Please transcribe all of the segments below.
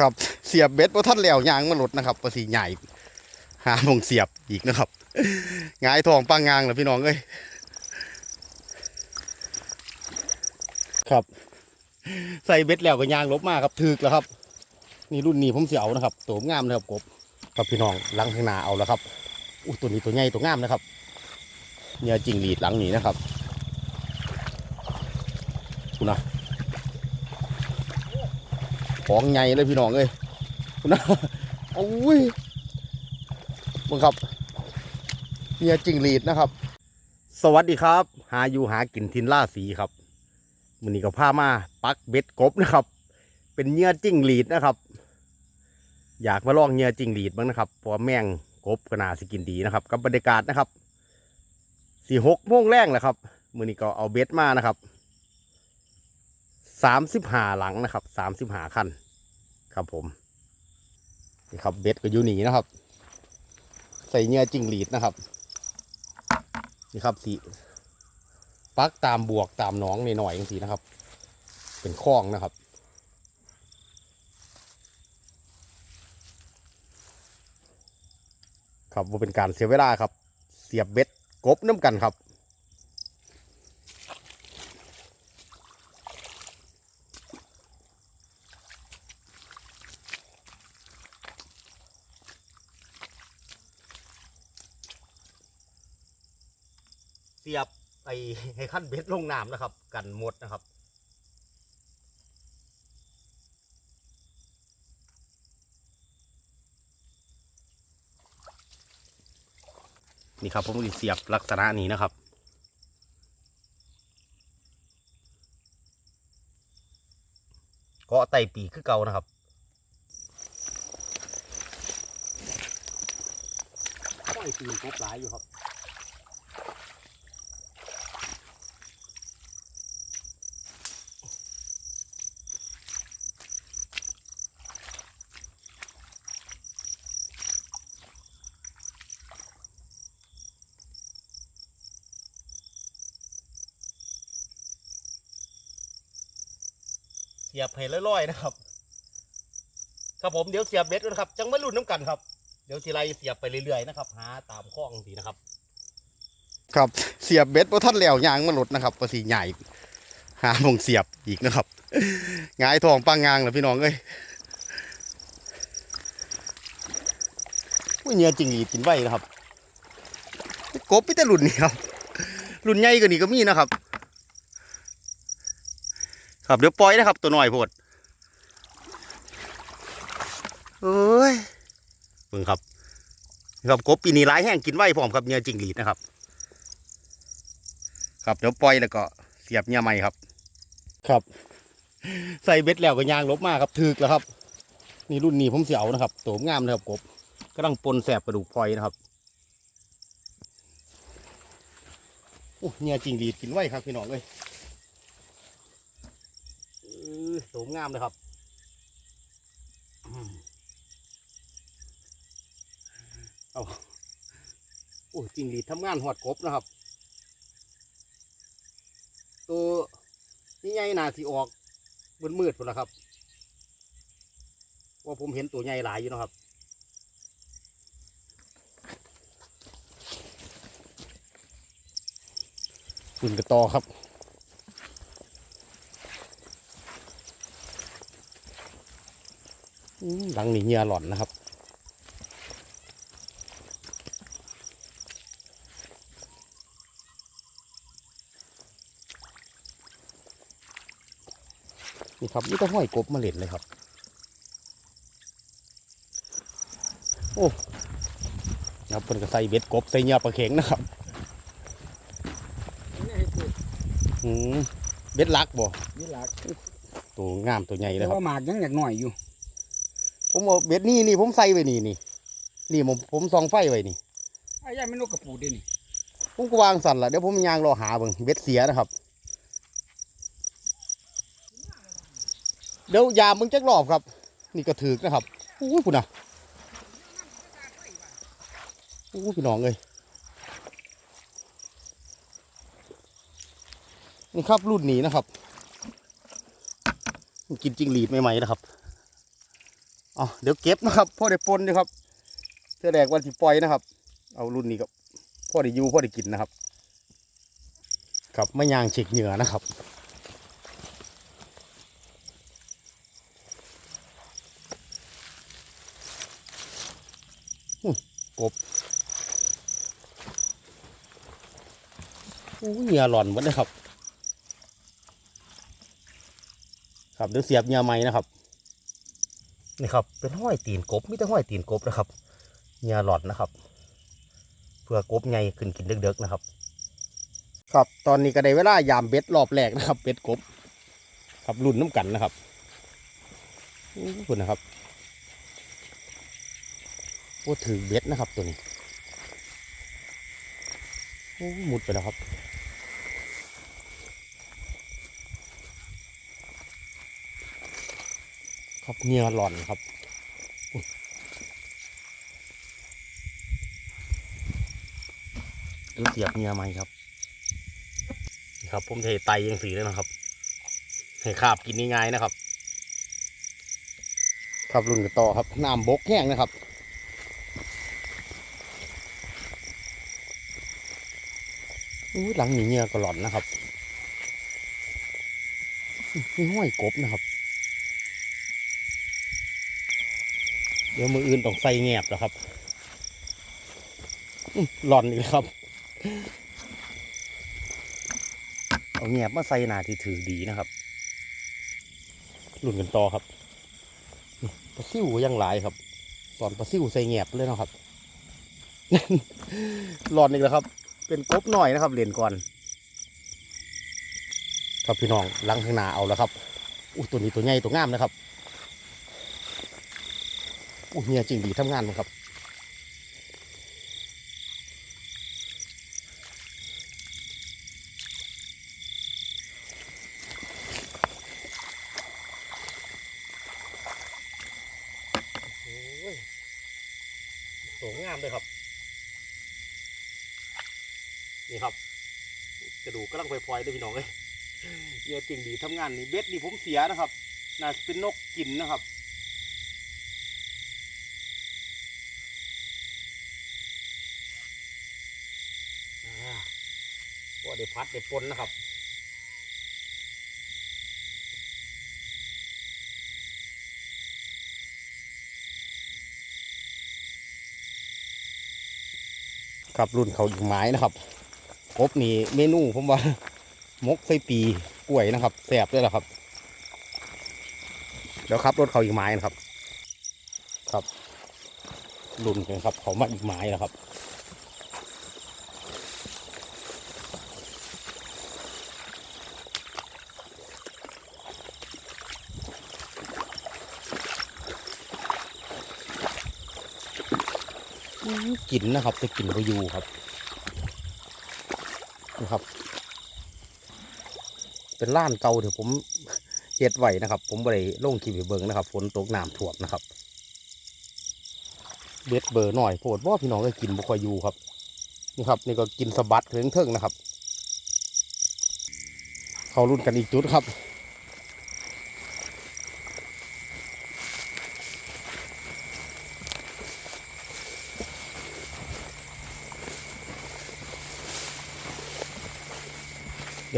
ครับเสียบเบ็ดเพราะท่านแล้วยางมันหลดนะครับภาษีใหญ่หาหมองเสียบอีกนะครับงายทองปังงางแล้วพี่น้องเอ้ยครับ ใส่เบ็ดแล้วก็ยางลบมากครับถึกแล้วครับ นี่รุ่นนี้ผมเสียวนะครับตัวงามนะครับกบครับพี่น้องหลังข้างหน้าเอาแล้วครับอู้ตัวนี้ตัวใหญ่ตัวงามนะครับเนี่ยจริงหลีดหลังนี้นะครับคุณนะ ของใหญ่เลยพี่น้องเอ้ยคุณนะโอ้ยมึงครับเนี่ยจริงหลีดนะครับ สวัสดีครับ หาอยู่หากินทินล่าสีครับมือนี้ก็พามาปักเบ็ดกบนะครับ เป็นเหยื่อจิ้งหรีดนะครับ อยากมาลองเหยื่อจิ้งหรีดบ้างนะครับเพราะแม่งกบกน่าสกินดีนะครับ กับบรรยากาศนะครับสี่หกโมงแรงแหละครับมือนี้ก็เอาเบ็ดมานะครับสามสิบหาหลังนะครับสามสิบหาคัน ครับผมนี่ครับเบ็ดก็อยู่หนีนะครับ ใส่เหยื่อจิ้งหรีดนะครับนี่ครับสีปักตามบวกตามน้องหน่อยๆอย่างสีนะครับ เป็นคลองนะครับครับว่าเป็นการเสียเวลาครับ เสียบเบ็ดกบน้ำกันครับ สียบไอ้ให้ขั้นเบ็ดลงน้ำนะครับ กันหมดนะครับนี่ครับผมจะเสียบลักษณะนี้นะครับ เกาะไต่ปีคือเก่านะครับไต่ปีกบหลายอยู่ครับ ยบให้ลอยๆนะครับ ครับผมเดี๋ยวเสียบเบ็ดก่อนครับ จังไม่รุ่นน้ำกันครับ เดี๋ยวสิไลเสียบไปเรื่อยๆนะครับ หาตามข้องสีนะครับ ครับเสียบเบ็ดเพราะท่านแล้วยางมันหลดนะครับภาษีใหญ่หาหมงเสียบอีกนะครับงายทองปังงางแล้วพี่น้องเอ้ยเนื้อจริงอีกินไว้นะครับ กบพี่แต่รุ่นนี้ครับ รุ่นใหญ่กว่านี้ก็มีนะครับ ครับเดี๋ยวปล่อยนะครับ ตัวหน่อยโพดเอ้ยเบิ่งครับครับกบปีนี้ร้ายแห้งกินไว้พร้อมครับเนื้อจิงหรีดนะครับ ครับเดี๋ยวปล่อยแล้วก็เสียบเนื้อใหม่ครับ ครับ ใส่เบ็ดแล้วก็ยางลบมากครับถึกแล้วครับ นี่รุ่นนี้ผมเสียวนะครับตัวงามนะครับกบกำลังปนแสบกระดูกพลอยนะครับโอ้เนื้อจิงหรีดกินไว้ครับพี่น้องเลย เอ อโสมงามเลยครับเอาโอ้จริงดีทำงานหอดกบนะครับ ตัวนี่ใหญ่นาสีออกมืดมืดๆหมดแล้วครับ ว่าผมเห็นตัวใหญ่หลายอยู่นะครับคุณกระตอครับ อืม หลังนี้เหงื่อหล่อนนะครับ นี่ครับนี่ก็ห้อยกบมาเล่นเลยครับ โอ้ครับเป็นกระใส่เบ็ดกบใส่เหงื่อปลาเข็งนะครับอืมเบ็ดลักบ่นี่หลักตัวงามตัวใหญ่เลยแต่ครับ ว่าหมากยังอยากหน่อยอยู่ ผมเอาเบ็ดนี่นี่ผมใส่ไว้นี่นี่นี่ผมผมส่องไฟไว้นี่ไอ้ยายไม่นกกระปูดเด้นี่ผมก็วางสั่นละเดี๋ยวผมยางรอหาเบิ่งเบ็ดเสียนะครับ เดี๋ยวยามมึงจักรอบครับ นี่กระถือกนะครับอู้ยคุณนะอู้พี่น้องเลยนี่ครับรุ่นนี้นะครับ กินจิงหรีดใหม่ๆนะครับ อ๋อเดี๋ยวเก็บนะครับพ่อได้ปนอยู่ครับเสื้อแดกวันที่ปล่อยนะครับ เอารุ่นนี้ก็พ่อได้ยูพ่อได้กินนะครับครับไม่ยางเช็คเหงื่อนะครับกบอู้เหงื่อหล่อนหมดเลยครับ ครับเดี๋ยวเสียบเหงื่อใหม่นะครับ นี่ครับเป็นห้อยตีนกบไมแต่ห้อยตีนกบนะครับเหงื่อหลอนนะครับ เพื่อกบใหญ่ขึ้นกินเด็กๆนะครับ ครับตอนนี้ก็ได้เวลายามเบ็ดรอบแรกนะครับเบ็ดกบ ครับรุ่นน้ำกันนะครับคุณนะครับโอ้ถือเบ็ดนะครับตัวนี้หมุดไปแล้วครับ ครับ เหงียหล่อนครับเดี๋ยวเสียบเหงียไหมครับนี่ครับผมเทไตยังสีเลยนะครับให้ขาบกินง่ายๆนะครับครับรุ่นกันต่อครับน้ำบกแห้งนะครับหลังหนีเหงียก็หล่อนนะครับห้อยกบนะครับ เดี๋ยวมืออื่นต้องใส่แงบแล้วครับหลอนอีกแล้วครับ เอาแงบมาใส่หนาที่ถือดีนะครับรุนกันต่อครับปลาซิ่วยังหลายครับ ตอนปลาซิ่วใส่แงบเลยนะครับหลอนอีกแล้วครับ เป็นกบหน่อยนะครับเหรียญก่อน ครับพี่น้องลังข้างหน้าเอาแล้วครับอู้ตัวนี้ตัวใหญ่ตัวงามนะครับ อู้เมียจริงดีทำงานมั้งครับสวยงามเลยครับ นี่ครับ กระดูกกำลังพลอยๆเลยพี่น้องเลยเยอะจริงดีทำงานนี่เบ็ดนี่ผมเสียนะครับน่าจะเป็นนกกินนะครับ ก็ได้พัดได้ปนนะครับครับรุ่นเขาอีกไม้นะครับกบนี่เมนูผมว่ามกไส้ปีกล้วยนะครับแสบด้วยแหละครับเดี๋ยวครับรถเขาอีกไม้นะครับ ครับรุ่นกันครับเขามาอีกไม้แล้วครับ กลิ่นนะครับจะกลิ่นประยูครับนะครับ เป็นล้านเก่าเดี๋ยวผมเฮ็ดไหวนะครับ ผมบริลงคลิปให้เบิงนะครับฝนตกน้ำท่วมนะครับเบ็ดเบอร์หน่อยโพดว่าพี่น้องก็กินบุคอยอยูครับนี่ครับ นี่ก็กินสะบัดเถิงเทิงนะครับ เขารุ่นกันอีกจุดครับ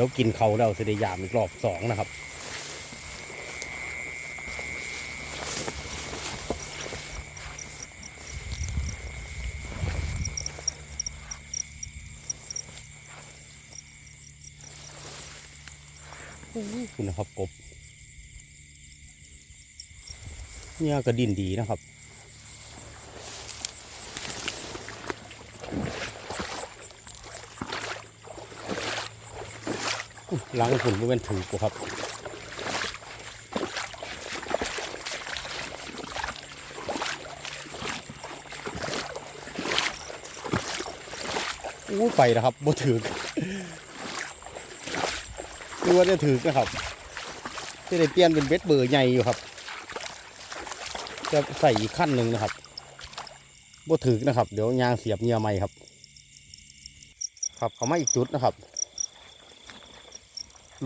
ยวกินเขาแล้วจะได้ยามอีกรอบสองนะครับคุณนะครับกบเนี่ยกระดินดีนะครับ หลังฝุ่นมันเป็นถือกครับอู้ไปนะครับบ่ถือกดูว่าจะถือกนะครับจะได้เปลี่ยนเป็นเบ็ดเบอร์ใหญ่อยู่ครับ จะใส่อีกขั้นหนึ่งนะครับบ่ถือนะครับ เดี๋ยวยางเสียบเงื่อใหม่ครับ ครับเขามาอีกจุดนะครับ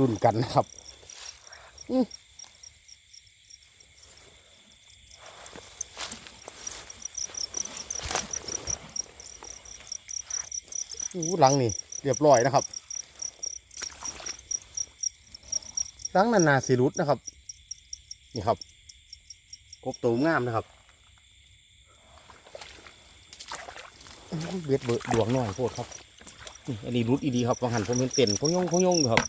รุ่นกันนะครับอู้หลังนี่เรียบร้อยนะครับหลังนานาสีรุดนะครับ นี่ครับกบตูงามนะครับเบ็ดเบิดดวงหน่อยโคตรครับ อันนี้รุดอีดีครับบางหันผมเห็นเต็นพงยงพงยงครับ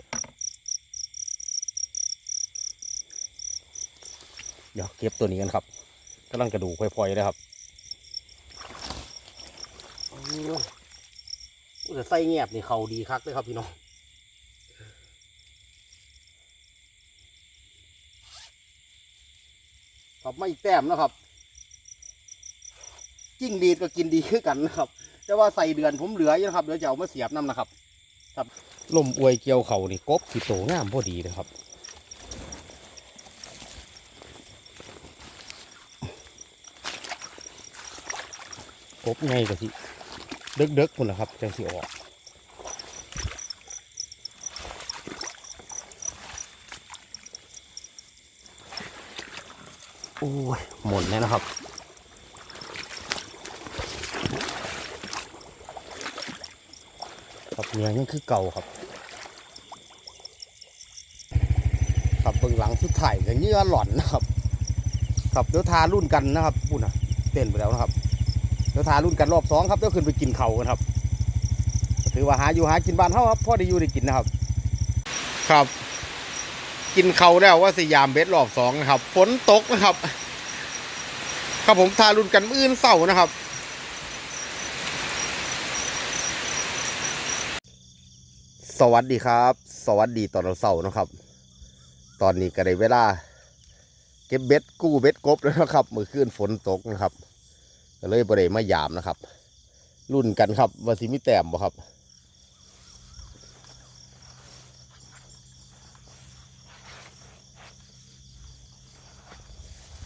เดี๋ยวเก็บตัวนี้กันครับกำลังกระดูกพลอยๆเลยครับโอ้ยอู้แต่ไส้เงียบนี่เขาดีคักเลยครับพี่น้องครับไม่แต้มนะครับ จิ้งดีดก็กินดีคือกันนะครับ แต่ว่าใส่เดือนผมเหลืออยู่นะครับเดี๋ยวจะเอามาเสียบน้ำนะครับ ครับลมอวยเกี่ยวเขานี่กบสิโตงามพอดีนะครับ บไงก็สิเด็กเด็กๆคนละครับจังสิออกโอ้ยหมดแล้วนะครับครับเนี่ยยังคือเก่าครับครับเบื้องหลังสุดถ่ายกับเงื่อหล่อนนะครับ ครับเดี๋ยวทารุ่นกันนะครับพูดนะเต้นไปแล้วนะครับ เดี๋ยวทารุ่นกันรอบสองครับเดี๋ยวขึ้นไปกินเขากันครับถือว่าหาอยู่หากินบ้านเฮาครับพ่อได้อยู่ได้กินนะครับ ครับ กินเขาแล้วว่าสยามเบสรอบสองนะครับฝนตกนะครับ ครับผมทารุ่นกันมื้ออนเสาร์นะครับสวัสดีครับ สวัสดีตอนเราเสาร์นะครับ ตอนนี้ก็ได้เวลา เก็บเบ็ดกู้เบ็ดกบแล้วนะครับเมื่อคืนฝนตกนะครับ ก็เลยบริมายามนะครับ รุ่นกันครับว่าสิมีแต้มบ่ครับ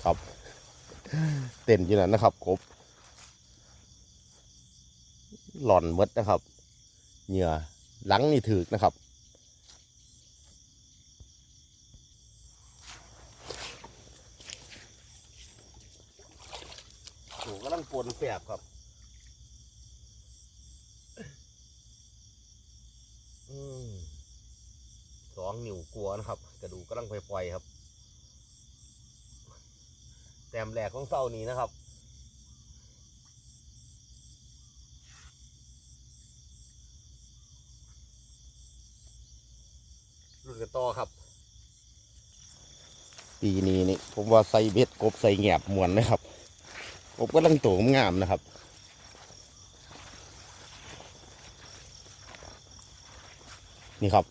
ครับ เต้นอยู่นั่นนะครับกบหล่อนหมดนะครับ เหงื่อหลังนี่ถือนะครับ โอ้กำลังปนแส บครับสองนิ้วกลัวนะครับ กระดูกกำลังปล่อยๆครับ แต้มแหลกของเสานี้นะครับรุ่นกันต่อครับ ปีนี้นี่ผมว่าใส่เบ็ดกบใส่แงบมวนนะครับ กบก็ลังโตงามนะครับนี่ครับ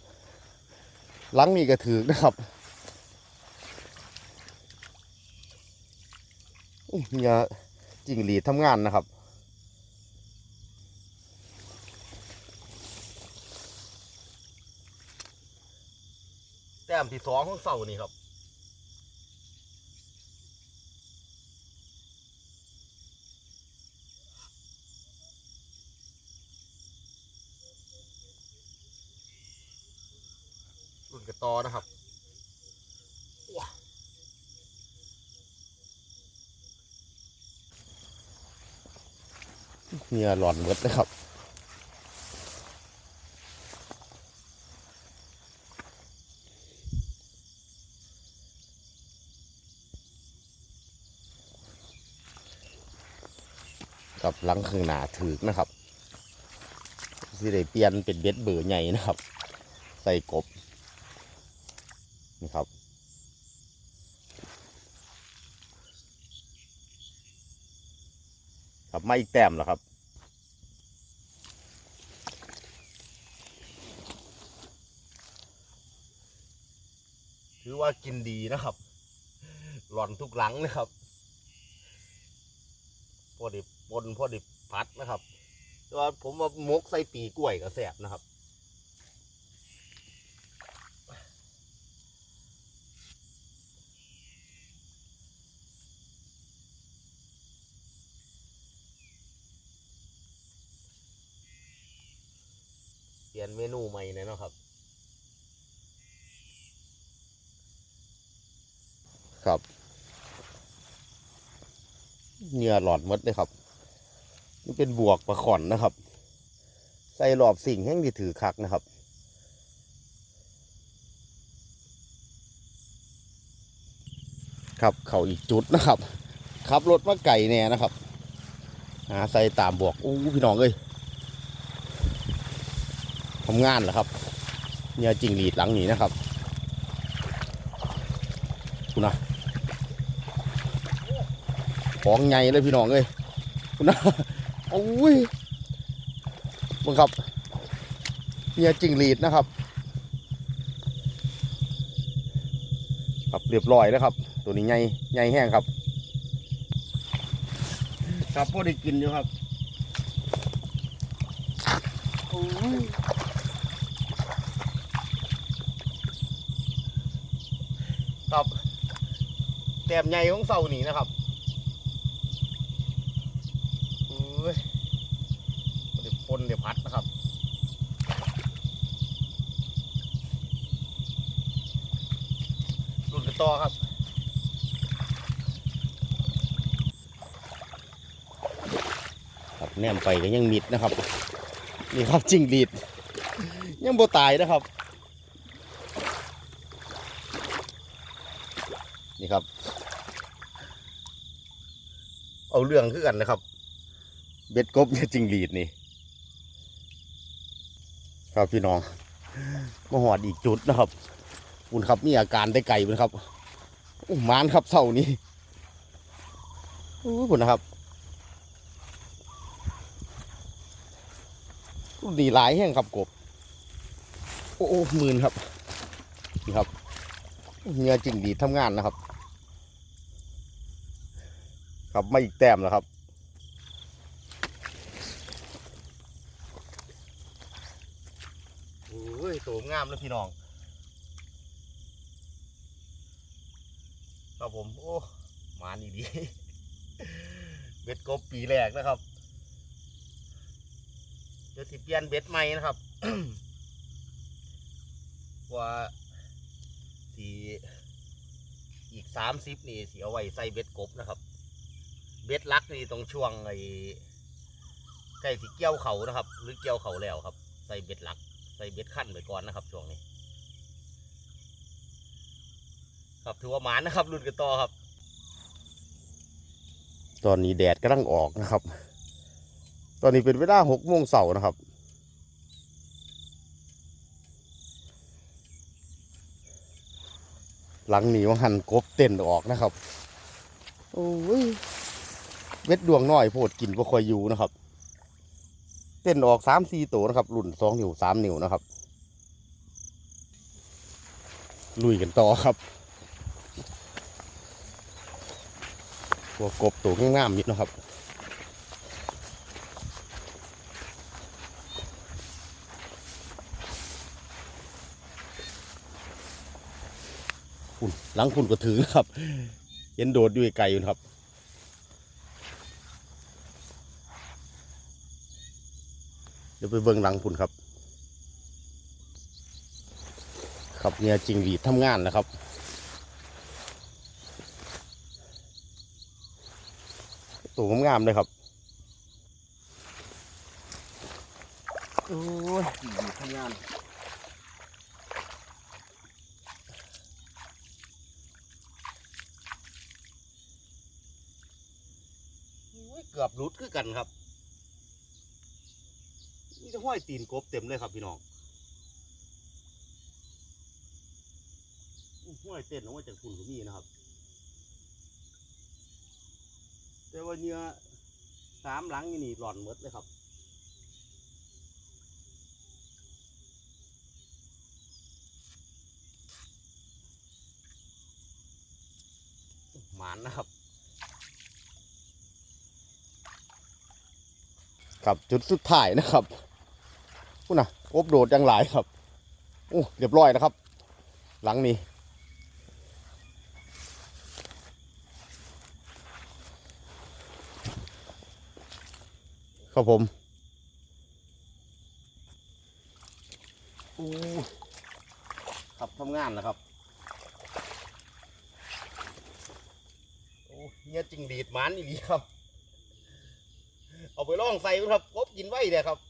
ลังนี่ก็ถือนะครับเนี่ยจริงหรีดทำงานนะครับแต้มที่สองของเสานี่ครับ รุ่นกระตอนะครับว้าเหงื่อหลอนหมดเลยครับกับหลังข้างหน้าถือกนะครับสิได้เปลี่ยนเป็นเบ็ดเบอร์ใหญ่นะครับ ใส่กบ นี่ครับับไม่อีกแต้มแล้วครับ ถือว่ากินดีนะครับ หล่อนทุกหลังนะครับ พอดีปนพอดีพัดนะครับแต่ว่าผมว่ามกใส่ปีกล้วยก็แสบนะครับ เปลี่ยนเมนูใหม่หน่อยเนาะครับ ครับ เหงื่อหลอดมดเลยครับนี่เป็นบวกปลาขอนนะครับ ใส่รอบสิ่งแห้งที่ถือคักนะครับครับเขาอีกจุดนะครับขับรถมาไก่แน่นะครับหาใส่ตามบวกอู้พี่น้องเอ้ยทำงานเหรอครับ เนี่ยจริงหลีดหลังนี้นะครับคุณนะ ของใหญ่เลยพี่น้องเอ้ยคุณนะโอ้ยมึงครับเนี่ยจริงหลีดนะครับ ครับเรียบร้อยแล้วครับ ตัวนี้ใหญ่ใหญ่แห้งครับ ครับพอได้กินอยู่ครับโอ้ยครับแต้มใหญ่ของเสานี่นะครับโอ้ย เดี๋ยวปนเดี๋ยวพัดนะครับรุ่นกันต่อครับครับแนมไปก็ยังมิดนะครับ นี่ครับจิงหรีด ยังบ่ตายนะครับ นี่ครับ เอาเรื่องคือกันนะครับ เบ็ดกบเนี่ยจิงหรีดนี่ ครับพี่น้องมาหอดอีกจุดนะครับคุณครับมีอาการได้ไก่เป็นครับโอ้หมานครับเสานี้โอ้คุณนะครับดีหลายแห้งครับกบโอ้โอ้หมื่นครับนี่ครับเงือจริงดีทำงานนะครับ ครับมาอีกแต้มแล้วครับ โอ้ย โตงามแล้วพี่น้องครับผม โอ้มานี่ดีเบ็ดกบปีแรกนะครับเดี๋ยวสิเปลี่ยนเบ็ดใหม่นะครับ ว่าสีอีกสามสิบนี่สีเอาไว้ใส่เบ็ดกบนะครับ เบ็ดลักนี่ตรงช่วงไอ้ใกล้ที่เกี่ยวเขานะครับ หรือเกี่ยวเขาแล้วครับ ใส่เบ็ดลัก ส่เบ็ดขั้นไปก่อนนะครับช่วงนี้ ครับถือว่าหมานนะครับรุ่นกันต่อครับ ตอนนี้แดดกำลังออกนะครับ ตอนนี้เป็นเวลาหกโมงเสาร์นะครับหลังหนีว่าหันกบเต้นออกนะครับ โอ้ยเม็ดดวงน้อยโพดกินบ่ค่อยอยู่นะครับ เต้นออกสามสี่ตัวนะครับรุ่นสองนิ้วสามนิ้วนะครับ ลุยกันต่อครับตัวกบตัวงามๆนิดนะครับคุณหลังคุณก็ถือครับเห็นโดดอยู่ไกลอยู่ครับ ดี๋ยวไปเบิ่งหลังคุณครับ ครับเนี่ยจริงหรีดทำงานนะครับตัวงามๆเลยครับโอ้ยจริงหรีดทำงานโอ้ยเกือบรุดคือกันครับนี่จะ ห้อยตีนกบเต็มเลยครับพี่น้องห้อยเต้นออกมาจากคุณก็มีนะครับ แต่ว่าเนื้อสามหลังนี่นี่หล่อนหมดเลยครับหมานนะครับ ครับจุดสุดท้ายนะครับ พูดนะกบโดดยังหลายครับโอ้เรียบร้อยนะครับ หลังนี้ครับผมโอ้ครับทำงานนะครับโอ้เนี่ยจริงดีดมันอีหลีครับ เอาไปล่องใส่ครับกบกินไว้เลยครับ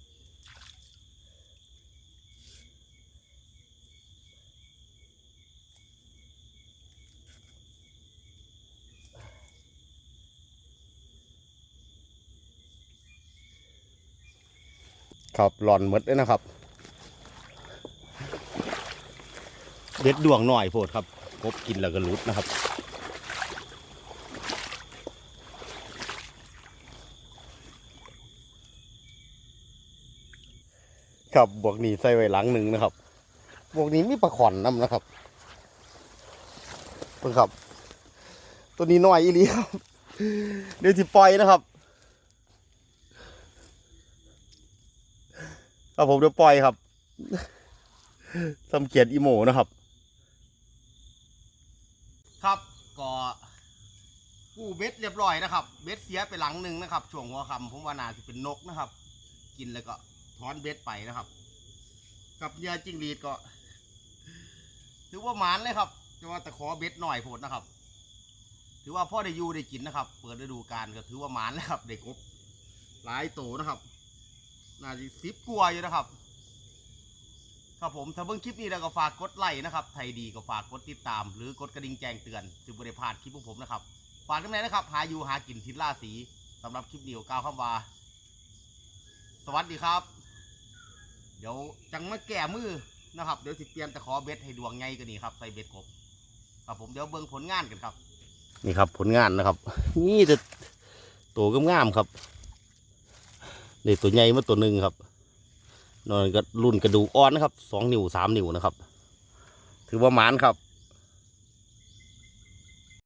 ครับหลอนหมดเลยนะครับ เด็ดดวงหน่อยโพดครับพบกินแล้วก็รุดนะครับครับบวกนี้ใส่ไว้หลังหนึ่งนะครับบวกนี้มีปลาขอนน้ำนะครับเพิ่งครับ ตัวนี้น้อยอีหลีครับ เดี๋ยวที่ปล่อยนะครับ ครับผมเดี๋ยวปล่อยครับสำเกียดอีโมนะครับ ครับก็กู้เบ็ดเรียบร้อยนะครับ เบ็ดเสียไปหลังหนึ่งนะครับ ช่วงหัวคำผมว่าน่าจะเป็นนกนะครับ กินแล้วก็ถอนเบ็ดไปนะครับ กับเหยื่อจิ้งหรีดก็ถือว่าหมานเลยครับแต่ว่าแต่ขอเบ็ดหน่อยโพดนะครับ ถือว่าพ่อได้ยูได้กินนะครับ เปิดฤดูกาลก็ถือว่าหมานเลยครับ ได้กบหลายโตนะครับ น่าจะสิบกว่าอยู่นะครับ ครับผมถ้าเบิ่งคลิปนี้แล้วก็ฝากกดไลค์นะครับ ไทยดีก็ฝากกดติดตาม หรือกดกระดิ่งแจ้งเตือนจึงบริพลาดคลิปของผมนะครับ ฝากกันไหนนะครับ หาอยู่หากินทิศล่าสีสำหรับคลิปนี้ก็กล่าวคำว่าสวัสดีครับ เดี๋ยวจังมาแก้มือนะครับ เดี๋ยวสิเปลี่ยนตะขอเบ็ดให้ดวงไงกันนี่ครับใส่เบ็ดกบ ครับผมเดี๋ยวเบิ่งผลงานกันครับ นี่ครับ ผลงานนะครับ นี่จะตัวงามๆครับ นี่ตัวใหญ่มาตัวหนึ่งครับนอนก็รุ่นกระดูกอ่อนนะครับสองนิ้วสามนิ้วนะครับ ถือว่าหมานครับ